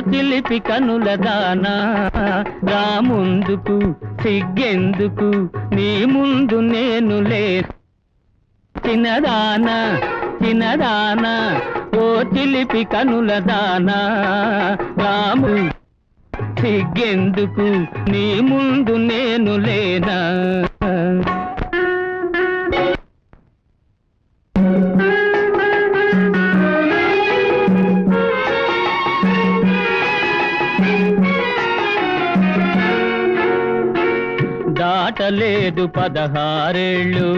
చిలిపి కనుల దానా. రా ముందుకు సిగ్గెందుకు నీ ముందు నేను లే. చిన్నదాన చిన్నదాన ఓ చిలిపి కనుల దానా. రాము సిగ్గెందుకు నీ ముందు నేను లేనా. దాటలేదు పదహారేళ్ళు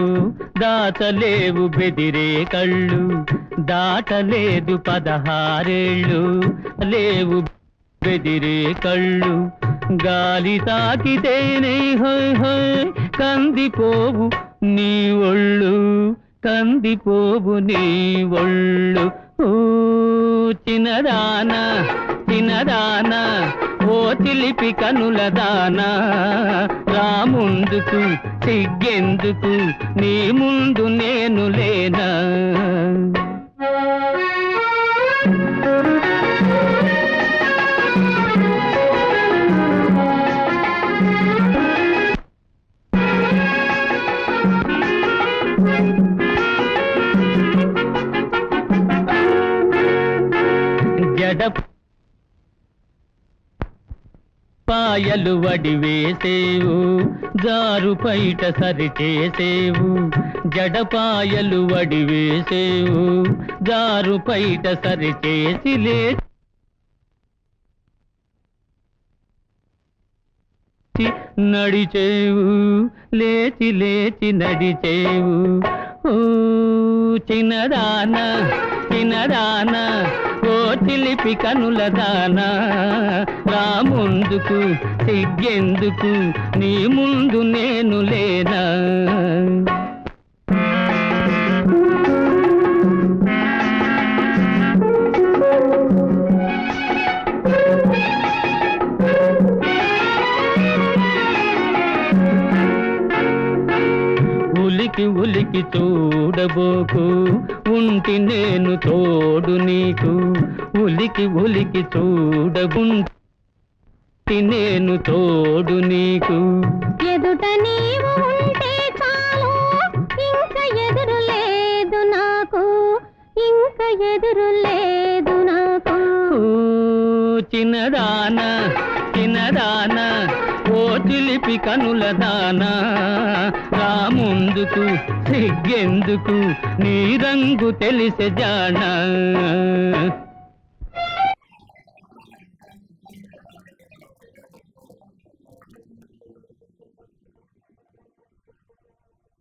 దాచలేవు బెదిరే కళ్ళు దాటలేదు పదహారేళ్ళు లేవు బెదిరే కళ్ళు గాలి తాకితేనే హై హై కందిపోవు నీ ఒళ్ళు. కందిపోవు నీ ఒళ్ళు. ఓ చిన్నదానా చిన్నదానా. చిలిపి కనుల దానా. రా ముందుకు సిగ్గెందుకు నీ ముందు నేను లేనా? పాయలు వడి వేసేవు జారు పైట సరి చేసేవు జడపాయలు వడి వేసేవు జారు పైట సరి చేసి లే నడిచేవు లేచి లేచి నడిచేవు. ఓ చిన్నదానా చిన్నదానా ఓ చిలిపి కనుల దానా. ముందుకు సిగ్గెందుకు నీ ముందు నేను లేనా? ఉలికి ఉలికి చూడబోకు ఉంటి నేను తోడు నీకు. ఉలికి ఉలికి చూడబుంటి నేను తోడు నీకు. ఎదుట నీవు ఉంటే చాలు ఇంక ఎదురు లేదు నాకు. ఇంక ఎదురు లేదు నాకు. చిన్నదానా చిన్నదానా ఓ చిలిపి కనుల దానా. రా ముందుకు సిగ్గెందుకు నీ రంగు తెలిసే జానా.